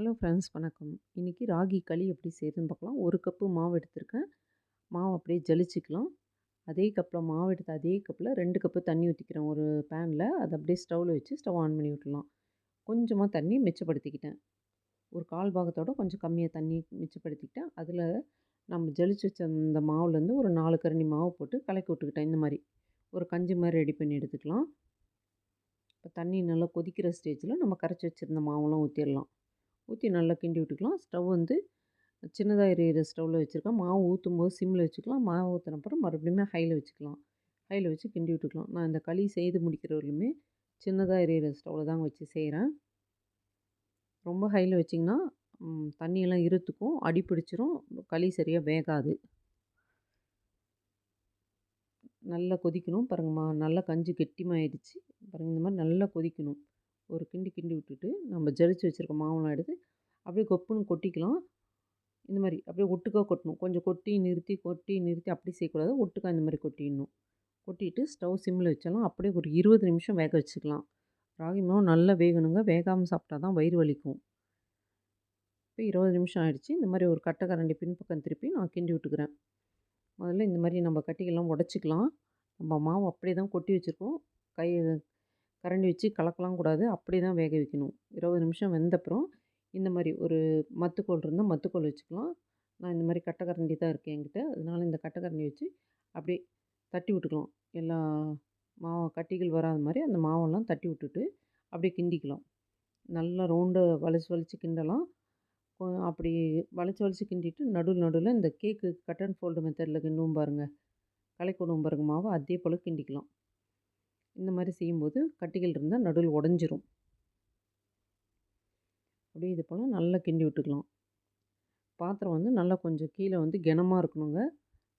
Hello friends வணக்கம். இன்றைக்கி ராகி களி எப்படி செய்யுதுன்னு பார்க்கலாம். ஒரு கப்பு மாவு எடுத்திருக்கேன். மாவு அப்படியே ஜலிச்சிக்கலாம். அதே கப்பில் மாவு எடுத்து அதே கப்பில் ரெண்டு கப்பு தண்ணி ஊற்றிக்கிறேன் ஒரு பேனில் அதை அப்படியே ஸ்டவ்வில் வச்சு ஸ்டவ் ஆன் பண்ணி விட்டுலாம் கொஞ்சமாக தண்ணி மிச்சப்படுத்திக்கிட்டேன். ஒரு கால் பாகத்தோட கொஞ்சம் கம்மியாக தண்ணி மிச்சப்படுத்திக்கிட்டேன். அதில் நம்ம ஜலிச்சு வச்ச அந்த மாவுலேருந்து ஒரு நாலு கரண்டி மாவு போட்டு கலக்கி விட்டுக்கிட்டேன். இந்த மாதிரி. ஒரு கஞ்சி மாதிரி ரெடி பண்ணி எடுத்துக்கலாம். இப்போ தண்ணி நல்லா கொதிக்கிற ஸ்டேஜில் நம்ம கரைச்சி வச்சுருந்த மாவெல்லாம் ஊற்றிடலாம் ஊற்றி நல்லா கிண்டி விட்டுக்கலாம். ஸ்டவ் வந்து சின்னதாக எரியிற ஸ்டவ்வில் வச்சுருக்கேன். மாவு ஊற்றும் போது சிம்மில் வச்சுக்கலாம். மாவு ஊற்றின அப்புறம் மறுபடியும் ஹையில் வச்சுக்கலாம். ஹையில் வச்சு கிண்டி விட்டுக்கலாம். நான் இந்த களி செய்து முடிக்கிறவர்களுமே சின்னதாக எரியிற ஸ்டவ்வில் தான் வச்சு செய்கிறேன் ரொம்ப ஹையில் வச்சிங்கன்னா தண்ணியெல்லாம் இருத்துக்கும். அடி பிடிச்சிரும். களி சரியாக வேகாது. நல்லா கொதிக்கணும். பாருங்கம்மா. நல்லா கஞ்சி கெட்டிமாயிடுச்சு. பாருங்கள் இந்த மாதிரி நல்லா கொதிக்கணும். ஒரு கிண்டி கிண்டி விட்டுட்டு நம்ம ஜலிச்சு வச்சுருக்க மாவெல்லாம் எடுத்து அப்படியே கொப்புன்னு கொட்டிக்கலாம். இந்த மாதிரி அப்படியே ஒட்டுக்காக கொட்டணும். கொஞ்சம் கொட்டி நிறுத்தி கொட்டி நிறுத்தி அப்படி செய்யக்கூடாது. ஒட்டுக்காக இந்த மாதிரி கொட்டிடணும். கொட்டிட்டு ஸ்டவ் சிம்மில் வச்சாலும் அப்படியே ஒரு இருபது நிமிஷம் வேக வச்சுக்கலாம். ராகி மாவு நல்லா வேகணுங்க. வேகாமல் சாப்பிட்டா தான் வயிறு வலிக்கும். இப்போ இருபது நிமிஷம் ஆகிடுச்சு இந்த மாதிரி ஒரு கட்டை கரண்டி பின்பக்கம் திருப்பி நான் கிண்டி விட்டுக்கிறேன். முதல்ல இந்த மாதிரி நம்ம கட்டிகள்லாம் உடச்சிக்கலாம். நம்ம மாவு அப்படியே தான் கொட்டி வச்சுருக்கோம். கை கரண்டி வச்சு கலக்கலாம் கூடாது. அப்படி தான் வேக வைக்கணும். இருபது நிமிஷம் வெந்தப்புறம் இந்த மாதிரி ஒரு மத்துக்கோல் இருந்தால் மத்துக்கோல் வச்சுக்கலாம். நான் இந்த மாதிரி கட்டை கரண்டி தான் இருக்கேன் என்கிட்ட. அதனால் இந்த கட்டை கரண்டி வச்சு அப்படியே தட்டி விட்டுக்கலாம். எல்லா மாவு கட்டிகள் வராத மாதிரி அந்த மாவெல்லாம் தட்டி விட்டுட்டு அப்படியே கிண்டிக்கலாம். நல்லா ரவுண்டு வளைச்சி வளைச்சி கிண்டலாம். அப்படி வளைச்சி வளைச்சி கிண்டிட்டு நடுவில் நடுவில் இந்த கேக்கு கட் அண்ட் ஃபோல்டு மெத்தடில் கிண்டும் பாருங்கள் கலைக்கொடுவோம் பாருங்கள் மாவு. அதே போல் கிண்டிக்கலாம். இந்த மாதிரி செய்யும்போது கட்டிகள் இருந்தால் நடுவில் உடஞ்சிரும். அப்படியே இது போல் நல்லா கிண்டி விட்டுக்கலாம். பாத்திரம் வந்து நல்லா கொஞ்சம் கீழே வந்து கனமாக இருக்கணுங்க.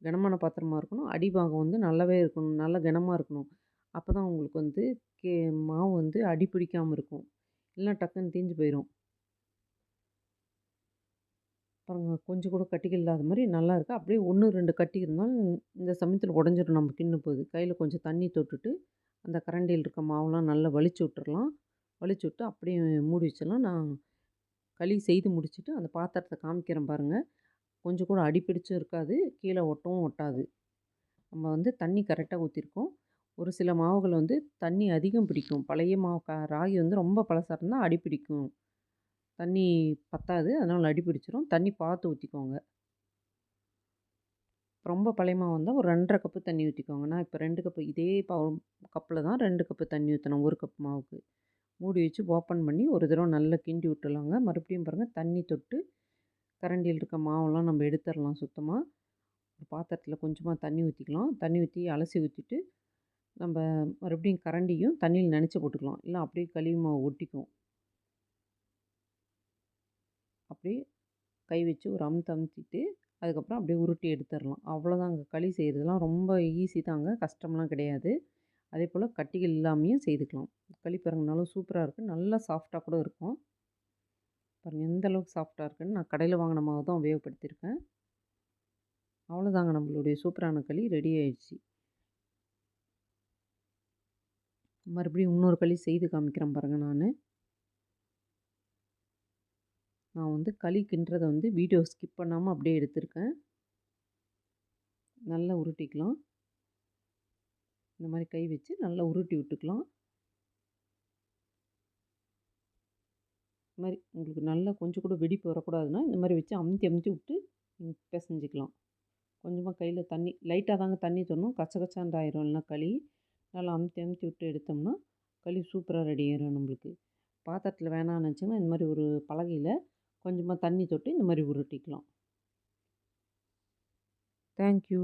கனமான பாத்திரமாக இருக்கணும். அடிபாகம் வந்து நல்லாவே இருக்கணும். நல்லா கனமாக இருக்கணும். அப்போ தான் உங்களுக்கு வந்து கே மாவு வந்து அடி பிடிக்காமல் இருக்கும். இல்லைனா டக்குன்னு தீஞ்சு போயிடும் அப்புறம் கொஞ்சம் கூட கட்டிகள் இல்லாத மாதிரி நல்லா இருக்குது அப்படியே ஒன்று ரெண்டு கட்டி இருந்தாலும் இந்த சமயத்தில் உடஞ்சிடும் நம்ம கிண்ணு போகுது. கையில் கொஞ்சம் தண்ணி தொட்டுட்டு அந்த கரண்டியில் இருக்க மாவுலாம் நல்லா வலிச்சு விட்டுறலாம். வலிச்சு விட்டு அப்படியே மூடி வச்சிடலாம். நான் களி செய்து முடிச்சுட்டு அந்த பாத்திரத்தை காமிக்கிறேன் பாருங்கள் கொஞ்சம் கூட அடிப்பிடிச்சும் இருக்காது. கீழே ஒட்டவும் ஒட்டாது. நம்ம வந்து தண்ணி கரெக்டாக ஊற்றிருக்கோம் ஒரு சில மாவுகள் வந்து தண்ணி அதிகம் பிடிக்கும். பழைய மாவு க ராகி வந்து ரொம்ப பழசாக இருந்தால் அடி பிடிக்கும் தண்ணி பத்தாது. அதனால் அடி பிடிச்சிரும். தண்ணி பார்த்து ஊற்றிக்கோங்க ரொம்ப பழைய மாவு வந்தால் ஒரு ரெண்டரை கப்பு தண்ணி ஊற்றிக்கோங்க நான் இப்போ ரெண்டு கப்பு இதே பவு கப்பில் தான் ரெண்டு கப்பு தண்ணி ஊற்றணும் ஒரு கப் மாவுக்கு. மூடி வச்சு ஓப்பன் பண்ணி ஒரு தடவை நல்லா கிண்டி விட்டுலாங்க மறுபடியும் பாருங்கள் தண்ணி தொட்டு கரண்டியில் இருக்க மாவெல்லாம் நம்ம எடுத்துடலாம் சுத்தமாக ஒரு பாத்திரத்தில் கொஞ்சமாக தண்ணி ஊற்றிக்கலாம் தண்ணி ஊற்றி அலசி ஊற்றிட்டு நம்ம மறுபடியும் கரண்டியும் தண்ணியில் நினச்சி போட்டுக்கலாம். இல்லை அப்படியே கழிவு மாவு ஒட்டிக்கும். அப்படியே கை வச்சு ஒரு அமுத்து அமுத்திட்டு அதுக்கப்புறம் அப்படியே உருட்டி எடுத்துடலாம் அவ்வளோதாங்க. களி செய்கிறதுலாம் ரொம்ப ஈஸி தாங்க. கஷ்டம்லாம் கிடையாது. அதே போல் கட்டிகள் இல்லாமையும் செய்துக்கலாம். களி பாருங்கனாலும் சூப்பராக இருக்குது நல்லா சாஃப்டாக கூட இருக்கும். பாருங்கள் எந்த அளவுக்கு சாஃப்டாக இருக்குன்னு நான் கடையில் வாங்கின மாவு தான் உபயோகப்படுத்தியிருக்கேன். அவ்வளோதாங்க நம்மளுடைய சூப்பரான களி ரெடி ஆயிடுச்சு. மறுபடியும் இன்னொரு களி செய்து காமிக்கிறேன் பாருங்கள் நான். நான் வந்து களி கிண்டுறதை வந்து வீடியோ ஸ்கிப் பண்ணாமல் அப்படியே எடுத்திருக்கேன். நல்லா உருட்டிக்கலாம். இந்த மாதிரி கை வச்சு நல்லா உருட்டி விட்டுக்கலாம். இந்த மாதிரி உங்களுக்கு நல்லா கொஞ்சம் கூட வெடிப்பு வரக்கூடாதுன்னா இந்த மாதிரி வச்சு அமுத்தி அமுத்தி விட்டு பிசைஞ்சிக்கலாம். கொஞ்சமாக கையில் தண்ணி லைட்டாக தாங்க தண்ணி தரணும். கச்ச கச்சான் ஆயிரும் இல்லைனா களி. நல்லா அமுத்தி அமுத்தி விட்டு எடுத்தோம்னா களி சூப்பராக ரெடி ஆயிரும் நம்மளுக்கு. பாத்திரத்தில் வேணாம்னு நினச்சிங்கன்னா இந்த மாதிரி ஒரு பலகையில் கொஞ்சமாக தண்ணி தொட்டு இந்த மாதிரி உருட்டிக்கலாம். தேங்க்யூ